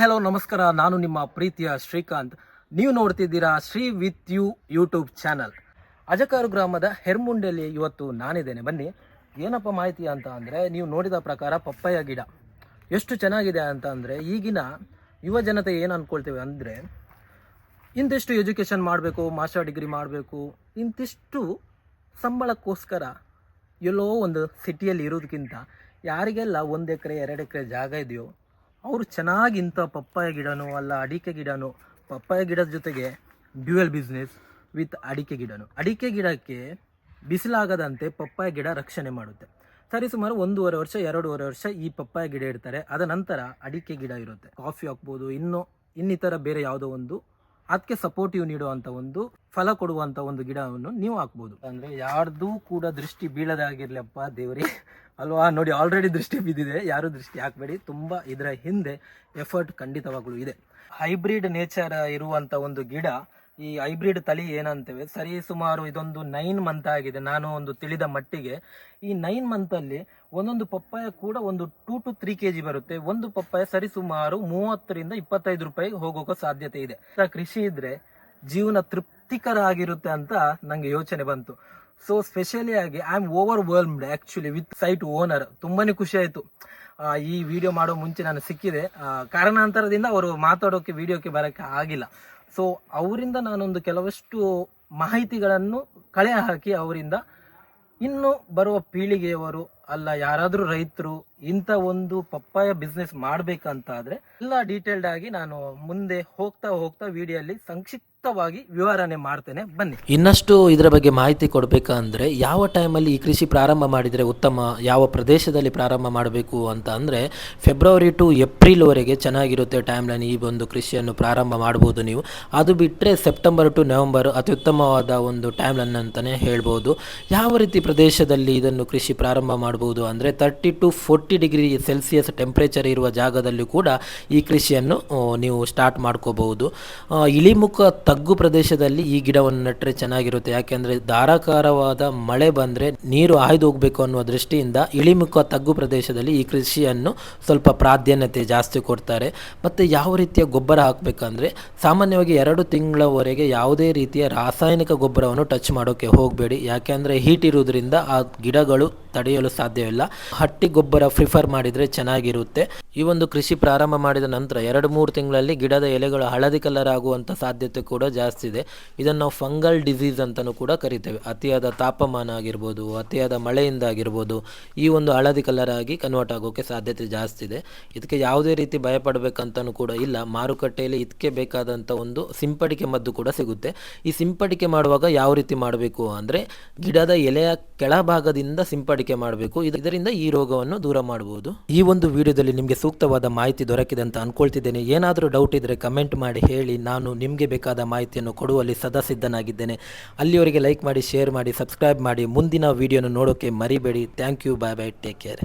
Hello ನಮಸ್ಕಾರ. ನಾನು ನಿಮ್ಮ ಪ್ರೀತಿಯ ಶ್ರೀಕಾಂತ್. ನೀವು ನೋಡ್ತಿದ್ದೀರಾ Shri with you YouTube channel. Ajakaru ಗ್ರಾಮದ ಹೆರ್ಮುಂಡೆಯಲ್ಲಿ ಇವತ್ತು ನಾನಿದ್ದೇನೆ. ಬನ್ನಿ, ಏನಪ್ಪ ಮಾಹಿತಿ ಅಂತ ಅಂದರೆ ನೀವು ನೋಡಿದ ಪ್ರಕಾರ ಪಪ್ಪಾಯ ಗಿಡ. ಎಷ್ಟು ಚೆನ್ನಾಗಿದೆ ಅಂತ ಅಂದರೆ ಈಗಿನ ಯುವ ಜನತೆ ಏನು ಅಂದ್ಕೊಳ್ತೇವೆ ಅಂದರೆ ಇಂತಿಷ್ಟು ಎಜುಕೇಷನ್ ಮಾಡಬೇಕು, ಮಾಸ್ಟರ್ ಡಿಗ್ರಿ ಮಾಡಬೇಕು, ಇಂತಿಷ್ಟು ಸಂಬಳಕ್ಕೋಸ್ಕರ ಎಲ್ಲೋ ಒಂದು ಸಿಟಿಯಲ್ಲಿ ಇರೋದಕ್ಕಿಂತ ಯಾರಿಗೆಲ್ಲ ಒಂದು ಎಕರೆ, ಎರಡು ಎಕರೆ ಜಾಗ ಇದೆಯೋ ಅವರು ಚೆನ್ನಾಗಿ ಇಂಥ ಪಪ್ಪಾಯ ಗಿಡನೋ, ಅಲ್ಲ ಅಡಿಕೆ ಗಿಡನೋ, ಪಪ್ಪಾಯ ಗಿಡದ ಜೊತೆಗೆ ಡ್ಯುಯಲ್ ಬಿಸ್ನೆಸ್ ವಿತ್ ಅಡಿಕೆ ಗಿಡನು. ಅಡಿಕೆ ಗಿಡಕ್ಕೆ ಬಿಸಿಲಾಗದಂತೆ ಪಪ್ಪಾಯ ಗಿಡ ರಕ್ಷಣೆ ಮಾಡುತ್ತೆ. ಸರಿ, ಸುಮಾರು ಒಂದೂವರೆ ವರ್ಷ, ಎರಡೂವರೆ ವರ್ಷ ಈ ಪಪ್ಪಾಯ ಗಿಡ ಇಡ್ತಾರೆ. ಅದ ನಂತರ ಅಡಿಕೆ ಗಿಡ ಇರುತ್ತೆ. ಕಾಫಿ ಹಾಕ್ಬೋದು, ಇನ್ನು ಇನ್ನಿತರ ಬೇರೆ ಯಾವುದೋ ಒಂದು. ಅದಕ್ಕೆ ಸಪೋರ್ಟಿವ್ ನೀಡುವಂಥ ಒಂದು, ಫಲ ಕೊಡುವಂಥ ಒಂದು ಗಿಡವನ್ನು ನೀವು ಹಾಕ್ಬೋದು. ಅಂದರೆ ಯಾರ್ದೂ ಕೂಡ ದೃಷ್ಟಿ ಬೀಳದಾಗಿರ್ಲಪ್ಪ ದೇವರೇ. ಅಲ್ವಾ? ನೋಡಿ ಆಲ್ರೆಡಿ ದೃಷ್ಟಿ ಬಿದ್ದಿದೆ. ಯಾರು ದೃಷ್ಟಿ ಹಾಕಬೇಡಿ. ತುಂಬ ಇದರ ಹಿಂದೆ ಎಫರ್ಟ್ ಖಂಡಿತವಾಗ್ಲೂ ಇದೆ. ಹೈಬ್ರಿಡ್ ನೇಚರ್ ಇರುವಂಥ ಒಂದು ಗಿಡ, ಈ ಹೈಬ್ರಿಡ್ ತಳಿ ಏನಂತೇವೆ? ಸರಿ, ಸುಮಾರು ಇದೊಂದು ನೈನ್ ಮಂತ್ ಆಗಿದೆ. ನಾನು ಒಂದು ತಿಳಿದ ಮಟ್ಟಿಗೆ ಈ ನೈನ್ ಮಂತಲ್ಲಿ ಒಂದೊಂದು ಪಪ್ಪಾಯ ಕೂಡ ಒಂದು two to three K G ಬರುತ್ತೆ. ಒಂದು ಪಪ್ಪಾಯ ಸರಿ ಸುಮಾರು ಮೂವತ್ತರಿಂದ ಇಪ್ಪತ್ತೈದು ರೂಪಾಯಿ ಹೋಗೋಕೆ ಸಾಧ್ಯತೆ ಇದೆ. ಕೃಷಿ ಇದ್ರೆ ಜೀವನ ತೃಪ್ತಿಕರ ಆಗಿರುತ್ತೆ ಅಂತ ನಂಗೆ ಯೋಚನೆ ಬಂತು. ಸೊ ಸ್ಪೆಷಲಿ ಆಗಿ I am overwhelmed actually with site owner ತುಂಬಾ ಖುಷಿ ಆಯಿತು. ಈ ವಿಡಿಯೋ ಮಾಡೋ ಮುಂಚೆ ನಾನು ಸಿಕ್ಕಿದೆ. ಕಾರಣಾಂತರದಿಂದ ಅವರು ಮಾತಾಡೋಕೆ ವಿಡಿಯೋಕ್ಕೆ ಬರೋಕ್ಕೆ ಆಗಿಲ್ಲ. ಸೊ ಅವರಿಂದ ನಾನೊಂದು ಕೆಲವಷ್ಟು ಮಾಹಿತಿಗಳನ್ನು ಕಳೆ ಹಾಕಿ ಅವರಿಂದ ಇನ್ನು ಬರುವ ಪೀಳಿಗೆಯವರು ಅಲ್ಲ, ಯಾರಾದರೂ ರೈತರು ಇಂಥ ಒಂದು ಪಪ್ಪಾಯ ಬಿಸ್ನೆಸ್ ಮಾಡಬೇಕಂತಾದ್ರೆ ಎಲ್ಲ ಡೀಟೇಲ್ಡ್ ಆಗಿ ನಾನು ಮುಂದೆ ಹೋಗ್ತಾ ಹೋಗ್ತಾ ವಿಡಿಯೋಲಿ ಸಂಕ್ಷಿಪ್ತವಾಗಿ ವಿವರಣೆ ಮಾಡ್ತೇನೆ. ಬನ್ನಿ. ಇನ್ನಷ್ಟು ಇದರ ಬಗ್ಗೆ ಮಾಹಿತಿ ಕೊಡಬೇಕಂದ್ರೆ ಯಾವ ಟೈಮಲ್ಲಿ ಈ ಕೃಷಿ ಪ್ರಾರಂಭ ಮಾಡಿದರೆ ಉತ್ತಮ, ಯಾವ ಪ್ರದೇಶದಲ್ಲಿ ಪ್ರಾರಂಭ ಮಾಡಬೇಕು ಅಂತ ಅಂದರೆ ಫೆಬ್ರವರಿ ಟು ಏಪ್ರಿಲ್ವರೆಗೆ ಚೆನ್ನಾಗಿರುತ್ತೆ ಟೈಮ್ ಲೈನ್ ಈ ಒಂದು ಕೃಷಿಯನ್ನು ಪ್ರಾರಂಭ ಮಾಡ್ಬೋದು ನೀವು. ಅದು ಬಿಟ್ಟರೆ ಸೆಪ್ಟೆಂಬರ್ ಟು ನವೆಂಬರ್ ಅತ್ಯುತ್ತಮವಾದ ಒಂದು ಟೈಮ್ ಲೈನ್ ಅಂತಲೇ ಹೇಳ್ಬೋದು. ಯಾವ ರೀತಿ ಪ್ರದೇಶದಲ್ಲಿ ಇದನ್ನು ಕೃಷಿ ಪ್ರಾರಂಭ ಮಾಡ್ಬೋದು ಅಂದರೆ thirty to forty degree celsius temperature ಇರುವ ಜಾಗದಲ್ಲಿ ಕೂಡ ಈ ಕೃಷಿಯನ್ನು ನೀವು ಸ್ಟಾರ್ಟ್ ಮಾಡ್ಕೋಬಹುದು. ಇಳಿಮುಖ ತಗ್ಗು ಪ್ರದೇಶದಲ್ಲಿ ಈ ಗಿಡವನ್ನು ನೆಟ್ಟರೆ ಚೆನ್ನಾಗಿರುತ್ತೆ. ಯಾಕೆಂದರೆ ಧಾರಾಕಾರವಾದ ಮಳೆ ಬಂದರೆ ನೀರು ಹಾಯ್ದು ಹೋಗಬೇಕು ಅನ್ನುವ ದೃಷ್ಟಿಯಿಂದ ಇಳಿಮುಖ ತಗ್ಗು ಪ್ರದೇಶದಲ್ಲಿ ಈ ಕೃಷಿಯನ್ನು ಸ್ವಲ್ಪ ಪ್ರಾಧಾನ್ಯತೆ ಜಾಸ್ತಿ ಕೊಡ್ತಾರೆ. ಮತ್ತು ಯಾವ ರೀತಿಯ ಗೊಬ್ಬರ ಹಾಕಬೇಕಂದ್ರೆ ಸಾಮಾನ್ಯವಾಗಿ ಎರಡು ತಿಂಗಳವರೆಗೆ ಯಾವುದೇ ರೀತಿಯ ರಾಸಾಯನಿಕ ಗೊಬ್ಬರವನ್ನು ಟಚ್ ಮಾಡೋಕ್ಕೆ ಹೋಗಬೇಡಿ. ಯಾಕೆಂದರೆ ಹೀಟ್ ಇರುವುದರಿಂದ ಆ ಗಿಡಗಳು ತಡೆಯಲು ಸಾಧ್ಯವಿಲ್ಲ ಹಟ್ಟಿ ಗೊಬ್ಬರ ಪ್ರಿಫರ್ ಮಾಡಿದರೆ ಚೆನ್ನಾಗಿರುತ್ತೆ. ಈ ಒಂದು ಕೃಷಿ ಪ್ರಾರಂಭ ಮಾಡಿದ ನಂತರ ಎರಡು ಮೂರು ತಿಂಗಳಲ್ಲಿ ಗಿಡದ ಎಲೆಗಳು ಹಳದಿ ಕಲರ್ ಆಗುವಂಥ ಸಾಧ್ಯತೆ ಕೂಡ ಜಾಸ್ತಿ ಇದೆ. ಇದನ್ನು ನಾವು ಫಂಗಲ್ ಡಿಸೀಸ್ ಅಂತಲೂ ಕೂಡ ಕರಿತೇವೆ. ಅತಿಯಾದ ತಾಪಮಾನ ಆಗಿರ್ಬೋದು, ಅತಿಯಾದ ಮಳೆಯಿಂದ ಆಗಿರ್ಬೋದು, ಈ ಒಂದು ಹಳದಿ ಕಲರ್ ಆಗಿ ಕನ್ವರ್ಟ್ ಆಗೋಕ್ಕೆ ಸಾಧ್ಯತೆ ಜಾಸ್ತಿ ಇದೆ. ಇದಕ್ಕೆ ಯಾವುದೇ ರೀತಿ ಭಯಪಡಬೇಕಂತನೂ ಕೂಡ ಇಲ್ಲ. ಮಾರುಕಟ್ಟೆಯಲ್ಲಿ ಇದಕ್ಕೆ ಬೇಕಾದಂಥ ಒಂದು ಸಿಂಪಡಿಕೆ ಮದ್ದು ಕೂಡ ಸಿಗುತ್ತೆ. ಈ ಸಿಂಪಡಿಕೆ ಮಾಡುವಾಗ ಯಾವ ರೀತಿ ಮಾಡಬೇಕು ಅಂದರೆ ಗಿಡದ ಎಲೆಯ ಕೆಳಭಾಗದಿಂದ ಸಿಂಪಡಿಕೆ ಮಾಡಬೇಕು. ಇದರಿಂದ ಈ ರೋಗವನ್ನು ದೂರ ಮಾಡಬಹುದು ಈ ಒಂದು ವಿಡಿಯೋದಲ್ಲಿ ನಿಮಗೆ ಸೂಕ್ತವಾದ ಮಾಹಿತಿ ದೊರಕಿದೆ ಅಂತ ಅಂದ್ಕೊಳ್ತಿದ್ದೇನೆ ಏನಾದರೂ ಡೌಟ್ ಇದ್ದರೆ ಕಮೆಂಟ್ ಮಾಡಿ, ಹೇಳಿ. ನಾನು ನಿಮಗೆ ಬೇಕಾದ ಮಾಹಿತಿಯನ್ನು ಕೊಡುವಲ್ಲಿ ಸದಾ ಸಿದ್ಧನಾಗಿದ್ದೇನೆ. ಅಲ್ಲಿವರೆಗೆ ಲೈಕ್ ಮಾಡಿ ಶೇರ್ ಮಾಡಿ ಸಬ್ಸ್ಕ್ರೈಬ್ ಮಾಡಿ. ಮುಂದಿನ ವೀಡಿಯೋನ ನೋಡೋಕ್ಕೆ ಮರಿಬೇಡಿ. Thank you bye bye take care